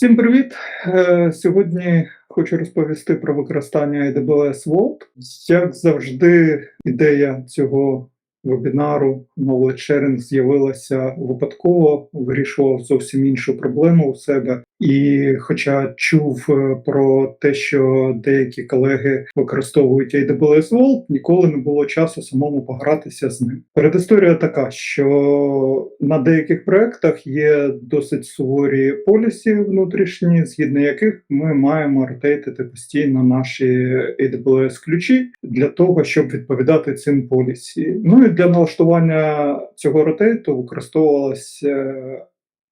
Всім привіт! Е, Сьогодні хочу розповісти про використання AWS Vault. Як завжди, ідея цього вебінару Knowledge Sharing з'явилася випадково, вирішував зовсім іншу проблему у себе. І хоча чув е, про те, що деякі колеги використовують AWS Vault, ніколи не було часу самому погратися з ним. Передісторія така, що на деяких проектах є досить суворі полісі внутрішні, згідно яких ми маємо ротейтити постійно наші AWS ключі для того, щоб відповідати цим полісі. Ну і для налаштування цього ротейту використовувалася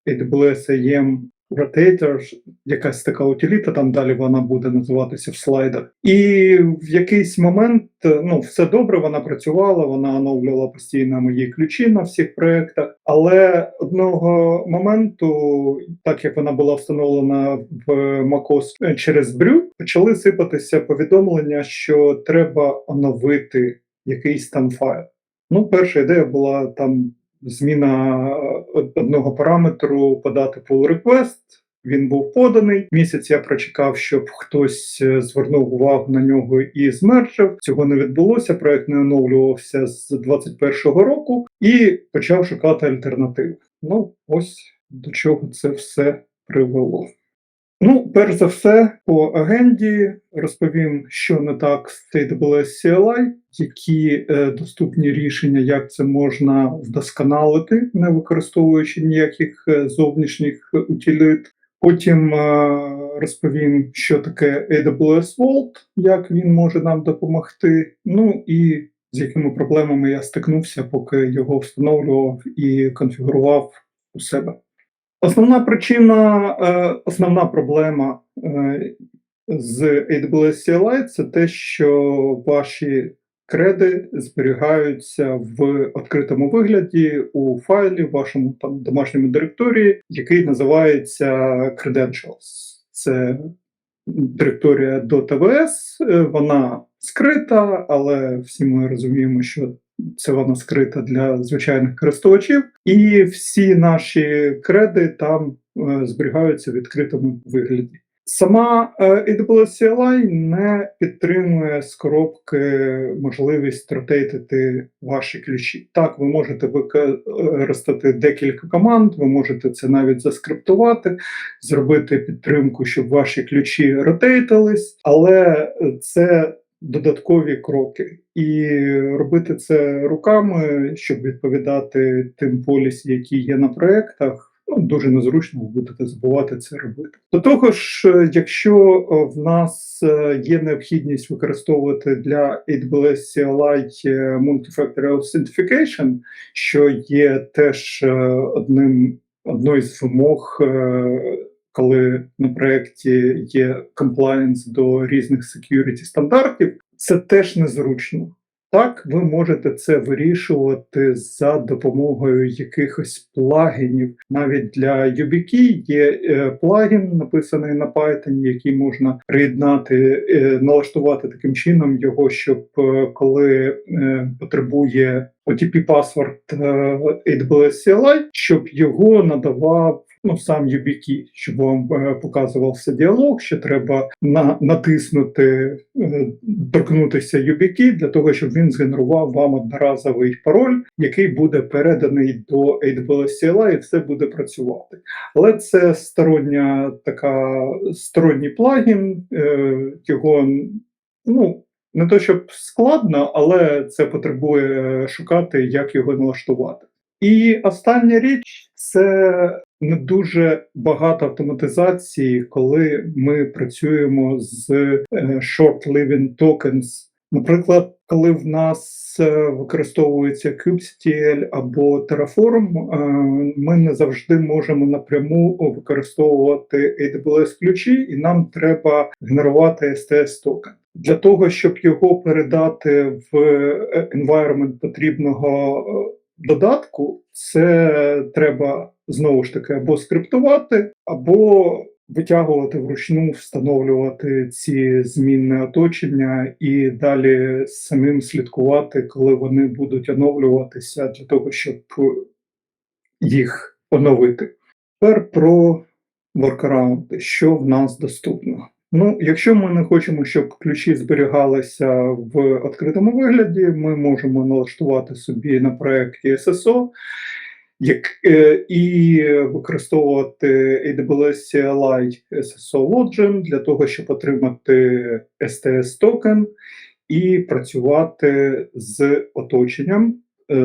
AWS AM Rotator, якась така утиліта, там далі вона буде називатися в слайдах. І в якийсь момент ну, все добре, вона працювала, вона оновлювала постійно мої ключі на всіх проєктах. Але одного моменту, так як вона була встановлена в MacOS через брю, почали сипатися повідомлення, що треба оновити якийсь там файл. Ну, перша ідея була там зміна одного параметру подати pull request. Він був поданий. Місяць я прочекав, щоб хтось е, звернув увагу на нього і змержив. Цього не відбулося. Проект не оновлювався з 21-го року і почав шукати альтернативи. Ну, ось до чого це все привело. Ну, перш за все, по агенді розповім, що не так з AWS CLI, які е, доступні рішення, як це можна вдосконалити, не використовуючи ніяких е, зовнішніх утилит. Потім е, розповім, що таке AWS Vault, як він може нам допомогти. Ну і з якими проблемами я стикнувся, поки його встановлював і конфігурував у себе. Основна причина, е, основна проблема е, з AWS CLI це те, що ваші креди зберігаються в відкритому вигляді у файлі в вашому там домашньому директорії, який називається Credentials. Це директорія .tvs, е, вона скрита, але всі ми розуміємо, що це вона скрита для звичайних користувачів, і всі наші креди там е, зберігаються в відкритому вигляді. Сама е, AWS CLI не підтримує з коробки можливість ротейтити ваші ключі. Так, ви можете використати декілька команд, ви можете це навіть заскриптувати, зробити підтримку, щоб ваші ключі ротейтились, але це додаткові кроки, і робити це руками, щоб відповідати тим полісі, які є на проектах. Ну, дуже незручно, будете забувати це робити. До того ж, якщо в нас е, є необхідність використовувати для AWS CLI е, Multifactor Authentication, що є теж е, одним одною з вимог коли на проєкті є комплаєнс до різних security стандартів, це теж незручно. Так, ви можете це вирішувати за допомогою якихось плагінів. Навіть для YubiKey є е, плагін, написаний на Python, який можна приєднати, е, налаштувати таким чином його, щоб е, коли потребує otp паспорт AWS CLI, щоб його надавав ну сам YubiKey, щоб вам е, показувався діалог, що треба на, натиснути, е, торкнутися YubiKey для того, щоб він згенерував вам одноразовий пароль, який буде переданий до AWS CLI і все буде працювати. Але це стороння така сторонній плагін, е, його ну. Не то щоб складно, але це потребує шукати, як його налаштувати. І остання річ це не дуже багато автоматизації, коли ми працюємо з е, short-living tokens. Наприклад, коли в нас е, використовується kubectl або Terraform, е, ми не завжди можемо напряму використовувати AWS ключі, і нам треба генерувати STS токен. Для того, щоб його передати в environment потрібного додатку, це треба знову ж таки або скриптувати, або витягувати вручну, встановлювати ці змінне оточення і далі самим слідкувати, коли вони будуть оновлюватися для того, щоб їх оновити. Тепер про воркараунди, що в нас доступно. Ну, якщо ми не хочемо, щоб ключі зберігалися в відкритому вигляді, ми можемо налаштувати собі на проєкті SSO як, е, і використовувати AWS CLI SSO Login для того, щоб отримати STS токен і працювати з оточенням е,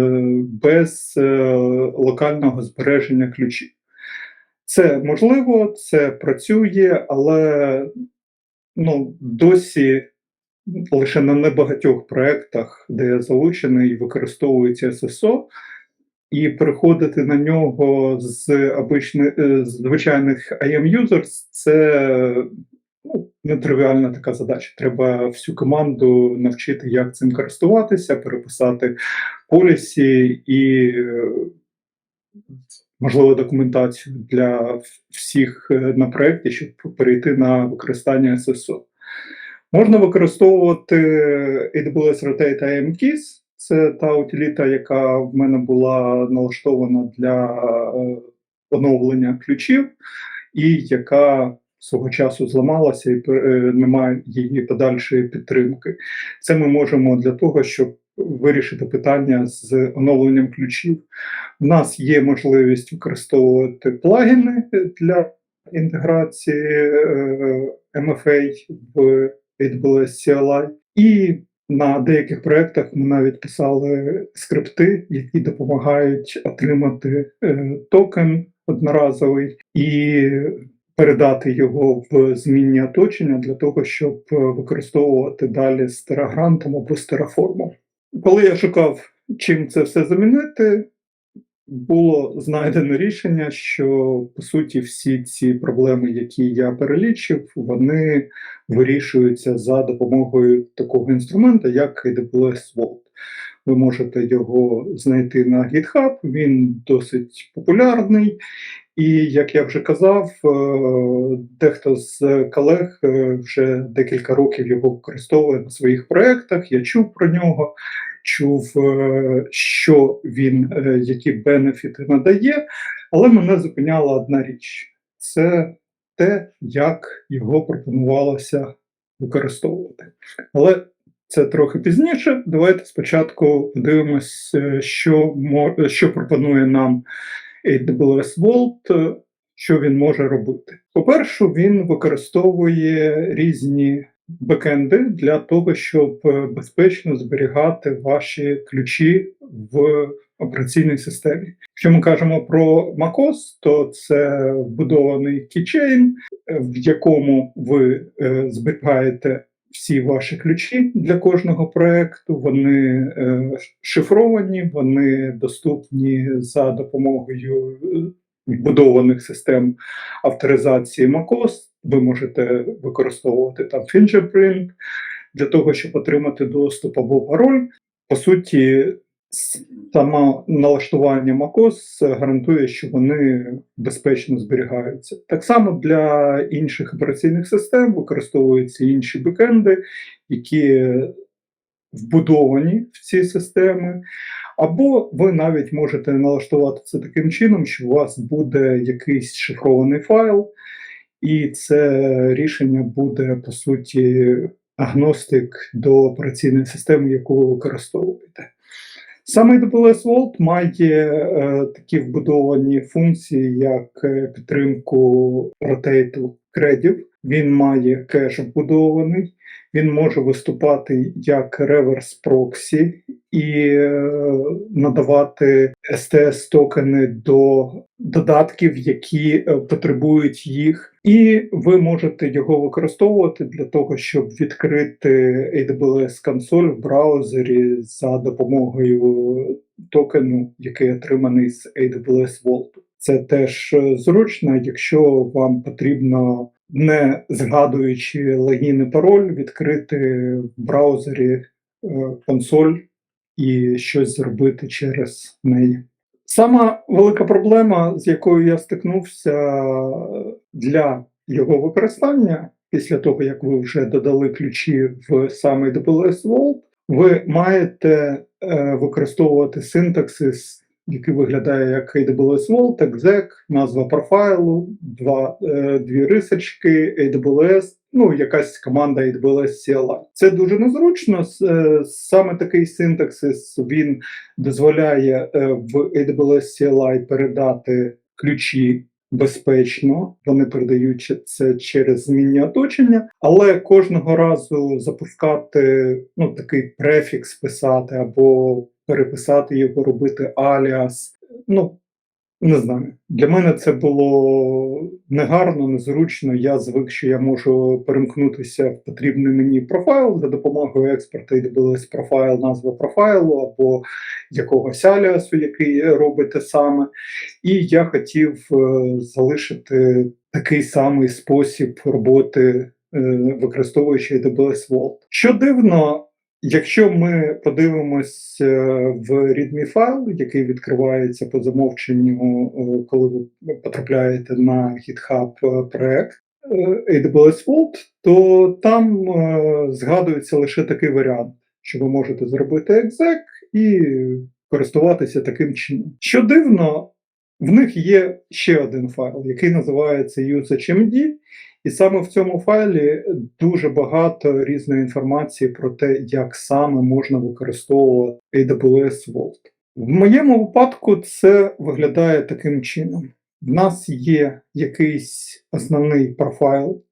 без е, локального збереження ключів. Це можливо, це працює, але ну, досі лише на небагатьох проєктах, де я залучений, використовується SSO, і переходити на нього з обичних, е, звичайних IAM users це ну, нетривіальна така задача. Треба всю команду навчити, як цим користуватися, переписати полісі і можливо документацію для всіх е, на проєкті, щоб перейти на використання SSO. Можна використовувати AWS Rotate IAM Keys. Це та утиліта, яка в мене була налаштована для е, оновлення ключів, і яка свого часу зламалася і е, немає її подальшої підтримки. Це ми можемо для того, щоб вирішити питання з оновленням ключів. У нас є можливість використовувати плагіни для інтеграції е, MFA в AWS CLI. І на деяких проєктах ми навіть писали скрипти, які допомагають отримати е, токен одноразовий і передати його в змінні оточення для того, щоб використовувати далі з терагрантом або з тераформом. Коли я шукав, чим це все замінити, було знайдено рішення, що по суті всі ці проблеми, які я перелічив, вони вирішуються за допомогою такого інструмента, як AWS Vault. Ви можете його знайти на GitHub, він досить популярний. І як я вже казав, е, дехто з колег е, вже декілька років його використовує на своїх проєктах. Я чув про нього чув, е, що він, е, які бенефіти надає, але мене зупиняла одна річ: це те, як його пропонувалося використовувати. Але це трохи пізніше. Давайте спочатку подивимось, що, що пропонує нам AWS Vault, що він може робити. По-перше, він використовує різні бекенди для того, щоб е, безпечно зберігати ваші ключі в операційній системі. Якщо ми кажемо про MacOS, то це вбудований кійчейн, в якому ви е, зберігаєте всі ваші ключі для кожного проекту. Вони е, шифровані, вони доступні за допомогою вбудованих систем авторизації MacOS. Ви можете використовувати там fingerprint для того, щоб отримати доступ або пароль. По суті, саме налаштування MacOS гарантує, що вони безпечно зберігаються. Так само для інших операційних систем використовуються інші бекенди, які вбудовані в ці системи. Або ви навіть можете налаштувати це таким чином, що у вас буде якийсь шифрований файл, і це рішення буде, по суті, агностик до операційної системи, яку ви використовуєте. Саме AWS Vault має е, такі вбудовані функції, як е, підтримку ротейту кредів. Він має кеш вбудований, він може виступати як реверс проксі і е, надавати sts токени до додатків, які е, потребують їх, і ви можете його використовувати для того, щоб відкрити AWS консоль в браузері за допомогою токену, який отриманий з AWS Vault. Це теж е, зручно, якщо вам потрібно не згадуючи логін і пароль, відкрити в браузері е, консоль і щось зробити через неї. Сама велика проблема, з якою я стикнувся для його використання, після того, як ви вже додали ключі в самий AWS Vault, ви маєте е, використовувати синтаксис який виглядає як AWS Vault, exec, назва профайлу, два, е, дві рисочки, AWS, ну, якась команда AWS CLI. Це дуже незручно. Е, Саме такий синтаксис він дозволяє е, в AWS CLI передати ключі безпечно, вони передають це через змінні оточення, але кожного разу запускати ну, такий префікс писати або переписати його, робити аліас. Ну, не знаю. Для мене це було негарно, незручно. Я звик, що я можу перемкнутися в потрібний мені профайл за допомогою експорта AWS профайл, назва профайлу або якогось аліасу, який робить те саме. І я хотів е, залишити такий самий спосіб роботи, е, використовуючи AWS Vault. Що дивно, якщо ми подивимось е, в readme файл, який відкривається по замовченню, е, коли ви потрапляєте на GitHub е, проект AWS Vault, то там згадується лише такий варіант, що ви можете зробити exec і користуватися таким чином. Що дивно, в них є ще один файл, який називається UseHMD, і саме в цьому файлі дуже багато різної інформації про те, як саме можна використовувати AWS Vault. В моєму випадку це виглядає таким чином: в нас є якийсь основний профайл,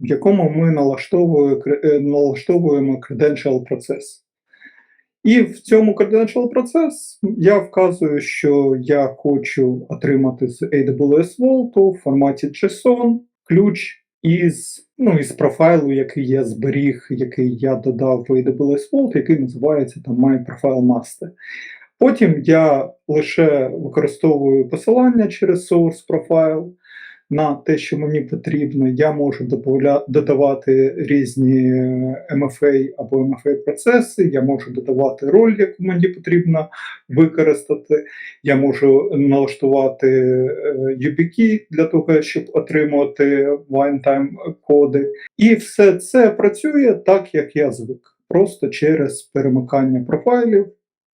в якому ми е, налаштовуємо credential процес. І в цьому credential процес я вказую, що я хочу отримати з AWS Vault в форматі JSON ключ із, ну, із профайлу, який я зберіг, який я додав в AWS Vault, який називається там My Profile Master. Потім я лише використовую посилання через source profile на те, що мені потрібно. Я можу додавати різні е, MFA або MFA процеси, я можу додавати роль, яку мені потрібно використати. Я можу налаштувати е, YubiKey для того, щоб отримувати one-time коди. І все це працює так, як я звик. Просто через перемикання профайлів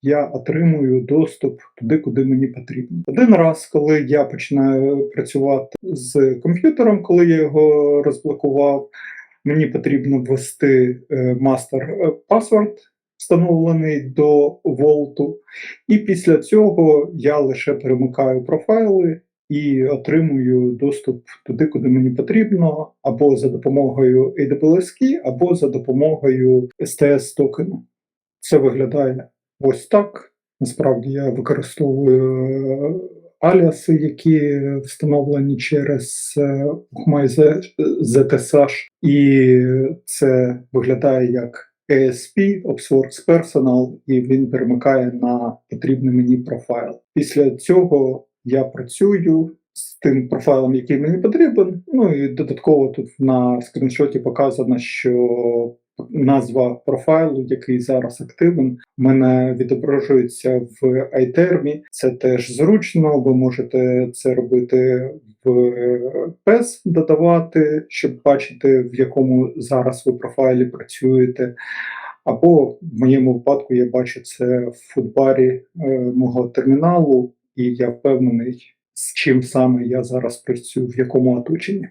я отримую доступ туди, куди мені потрібно. Один раз, коли я починаю працювати з комп'ютером, коли я його розблокував, мені потрібно ввести е, мастер е, паспорт, встановлений до Волту, і після цього я лише перемикаю профайли і отримую доступ туди, куди мені потрібно, або за допомогою AWS Key, або за допомогою STS токену. Це виглядає ось так. Насправді я використовую е, аліаси, які встановлені через е, Ухмай ZSH, і це виглядає як ASP, OpsWorks Personal, і він перемикає на потрібний мені профайл. Після цього я працюю з тим профайлом, який мені потрібен. Ну і додатково тут на скріншоті показано, що назва профайлу, який зараз активен, в мене відображується в iTerm. Це теж зручно. Ви можете це робити в PES, додавати, щоб бачити, в якому зараз ви профайлі працюєте. Або в моєму випадку я бачу це в футбарі е, мого терміналу, і я впевнений, з чим саме я зараз працюю, в якому оточенні.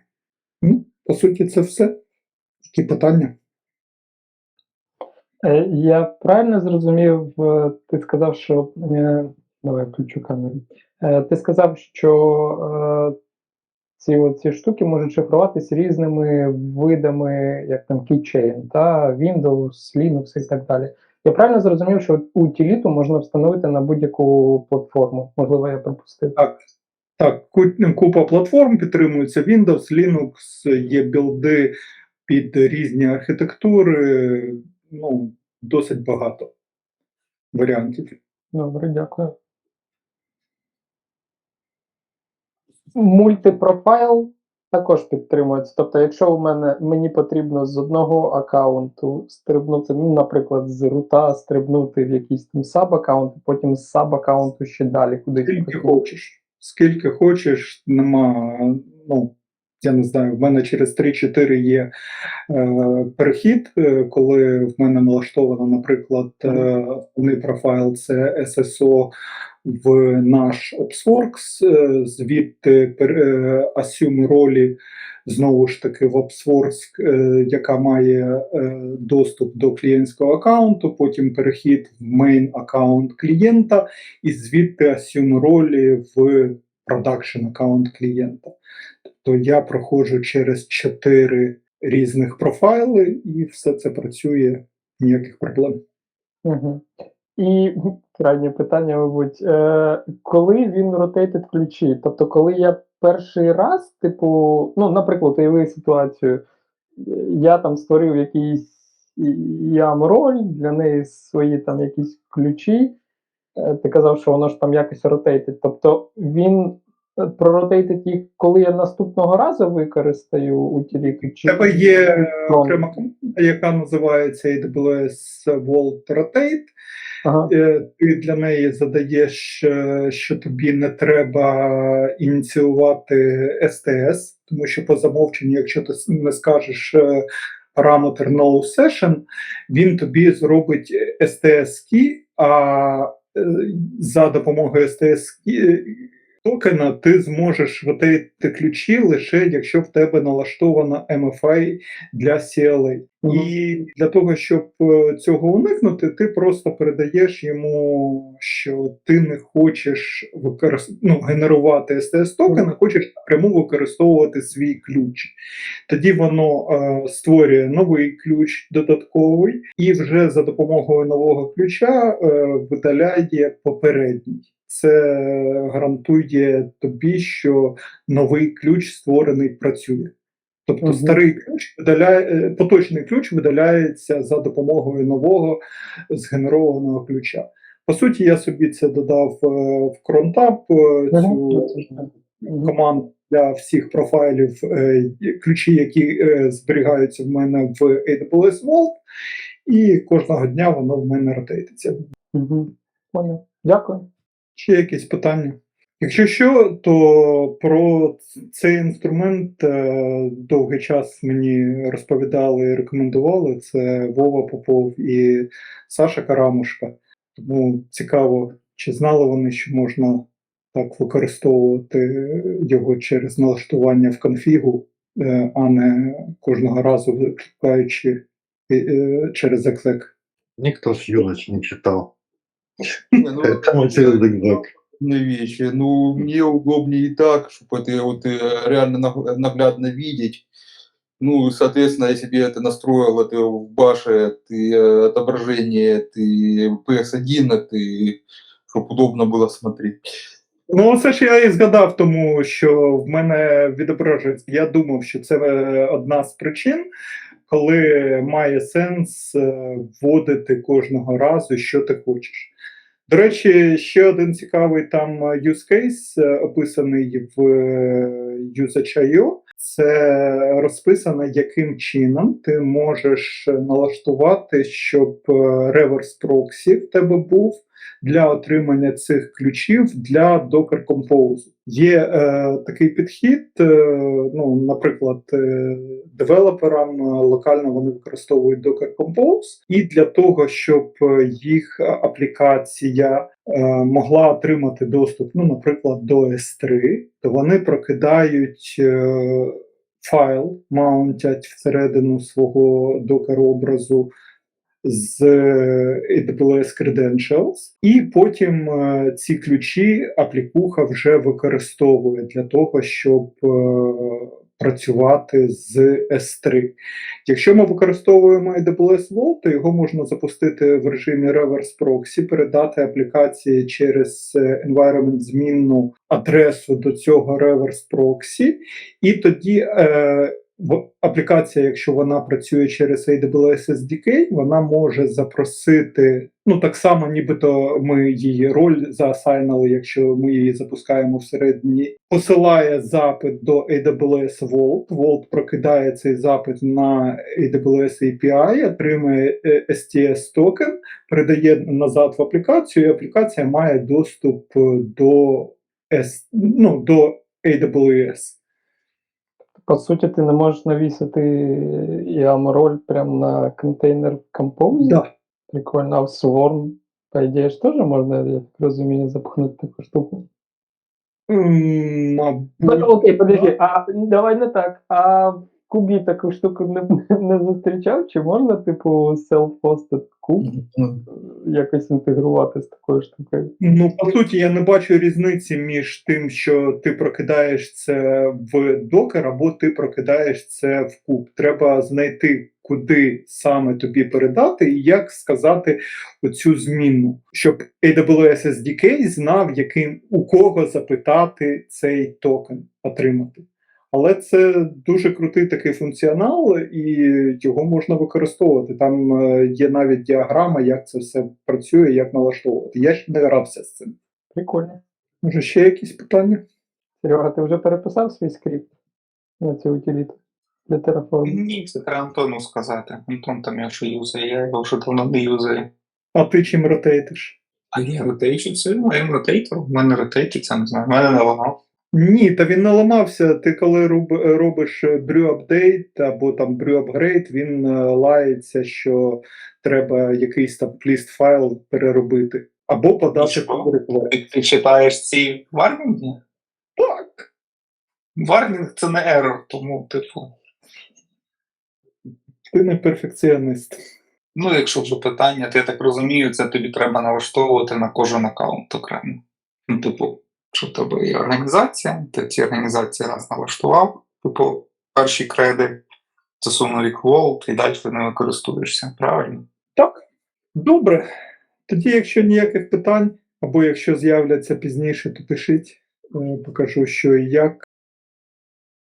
Ну, по суті, це все. Які питання? Е, Я правильно зрозумів, е, ти сказав, що давай включу камеру. Е, Ти сказав, що ці, ці штуки можуть шифруватися різними видами, як там keychain, та Windows, Linux і так далі. Я правильно зрозумів, що утиліту можна встановити на будь-яку платформу. Можливо, я пропустив. Так, так, купа платформ підтримується Windows, Linux, є білди під різні архітектури. Ну, досить багато варіантів. Добре, дякую. Мультипрофайл також підтримується. Тобто, якщо у мене мені потрібно з одного аккаунту стрибнути, ну, наприклад, з рута стрибнути в якийсь там саб-аккаунт, потім з саб-аккаунту ще далі кудись. Скільки хочеш. Скільки хочеш, нема. Ну, я не знаю, в мене через 3-4 є е, перехід, е, коли в мене налаштовано, наприклад, е, профайл це SSO в наш OpsWorks, е, звідти е, assume ролі знову ж таки в OpsWorks, е, яка має е, доступ до клієнтського аккаунту, потім перехід в main аккаунт клієнта, і звідти assume ролі в production аккаунт клієнта. Тобто я проходжу через чотири різних профайли, і все це працює ніяких проблем. Угу. І крайнє питання, мабуть, е, коли він ротейтить ключі? Тобто, коли я перший раз, типу, ну, наприклад, уяви ситуацію, я там створив якийсь ям роль, для неї свої там якісь ключі. Е, Ти казав, що воно ж там якось ротейтить. Тобто він е, їх, коли я наступного разу використаю у тілі ключі. Тебе є е, окрема яка називається AWS Vault Rotate. Ага. Е, Ти для неї задаєш, е, що тобі не треба ініціювати STS, тому що по замовченню, якщо ти не скажеш параметр no session, він тобі зробить STS key, а за допомогою STS токена ти зможеш ротейти ключі лише якщо в тебе налаштовано MFI для CLA. Мгм. І для того, щоб е, цього уникнути, ти просто передаєш йому, що ти не хочеш використ... ну, генерувати STS токен, а хочеш напряму використовувати свій ключ. Тоді воно е, створює новий ключ додатковий, і вже за допомогою нового ключа е, видаляє попередній. Це гарантує тобі, що новий ключ створений працює. Тобто Мгм. старий ключ видаляє, е, поточний ключ видаляється за допомогою нового згенерованого ключа. По суті, я собі це додав е, в кронтап, е, цю Мгм. команду для всіх профайлів, ключі, які зберігаються в мене в AWS Vault, і кожного дня воно в мене ротейтиться. Угу. Дякую. Ще якісь питання? Якщо що, то про цей інструмент е, довгий час мені розповідали і рекомендували. Це Вова Попов і Саша Карамушка. Тому цікаво, чи знали вони, що можна так використовувати його через налаштування в конфігу, е, а не кожного разу викликаючи е, через екзек. Никто с юность не читал. Не, ну, Это материал экзек. умные вещи. Ну, мне удобнее и так, чтобы это вот э, реально наг- наглядно видеть. Ну, соответственно, если бы я это настроил, это в баше, ты э, отображение, ты PS1, ты, чтобы удобно было смотреть. Ну, це ж я і згадав, тому що в мене відображується. Я думав, що це е, одна з причин, коли має сенс е, вводити кожного разу, що ти хочеш. До речі, ще один цікавий там е, use case, е, описаний в е, Usage.io. Це розписано, яким чином ти можеш налаштувати, щоб е, реверс проксі в тебе був для отримання цих ключів для Docker Compose. Є е, такий підхід, е, ну, наприклад, е, девелоперам е, локально вони використовують Docker Compose, і для того, щоб е, їх аплікація е, могла отримати доступ, ну, наприклад, до S3, то вони прокидають. Е, Файл маунтять всередину свого докер образу з AWS Credentials, і потім е, ці ключі аплікуха вже використовує для того, щоб е, працювати з S3. Якщо ми використовуємо AWS Vault, то його можна запустити в режимі Reverse Proxy, передати аплікації через е, environment змінну адресу до цього Reverse Proxy, і тоді е, аплікація, якщо вона працює через AWS SDK, вона може запросити, ну так само, нібито ми її роль заасайнили, якщо ми її запускаємо всередині, посилає запит до AWS Vault, Vault прокидає цей запит на AWS API, отримує е, STS токен, передає назад в аплікацію, і аплікація має доступ е, до, S, ну, до AWS. По суті, ти не можеш навісити YAML роль прямо на контейнер в Compose. Да. Прикольно, а в Swarm По ідеї ж теж можна, я так розумію, запхнути таку штуку. Мабуть, Ну, окей, подожди, а давай не так. А в кубі таку штуку не, не зустрічав? Чи можна, типу, self-hosted куб якось інтегрувати з такою штукою? Ну, по суті, я не бачу різниці між тим, що ти прокидаєш це в докер, або ти прокидаєш це в куб. Треба знайти, куди саме тобі передати, і як сказати оцю змінну, щоб AWS SDK знав, яким у кого запитати цей токен отримати. Але це дуже крутий такий функціонал, і його можна використовувати. Там е, є навіть діаграма, як це все працює, як налаштовувати. Я ще не грався з цим. Прикольно. Може, ще якісь питання? Серега, ти вже переписав свій скрипт на цю утиліту для Terraform? Ні, це треба Антону сказати. Антон там я що юзає, я його вже давно не юзаю. А ти чим ротейтиш? А я ротейчу це моїм ротейтор. У мене ротейтиться, не знаю. У мене не воно. Ні, та він наламався. Ти коли роб- робиш brew апдейт або там brew апгрейд, він е, лається, що треба якийсь там пліст файл переробити. Або подати Нічого. Ти, ти читаєш ці варнінги? Так. Варнінг це не ерор, тому, типу. Ти не перфекціоніст. Ну, якщо вже питання, то я так розумію, це тобі треба налаштовувати на кожен аккаунт окремо. Ну, типу, що в тебе є організація, ти ці організації раз налаштував, типу, перші креди, засунув рік волт і далі ти ними користуєшся, правильно? Так. Добре. Тоді, якщо ніяких питань, або якщо з'являться пізніше, то пишіть. Е, Покажу, що і як.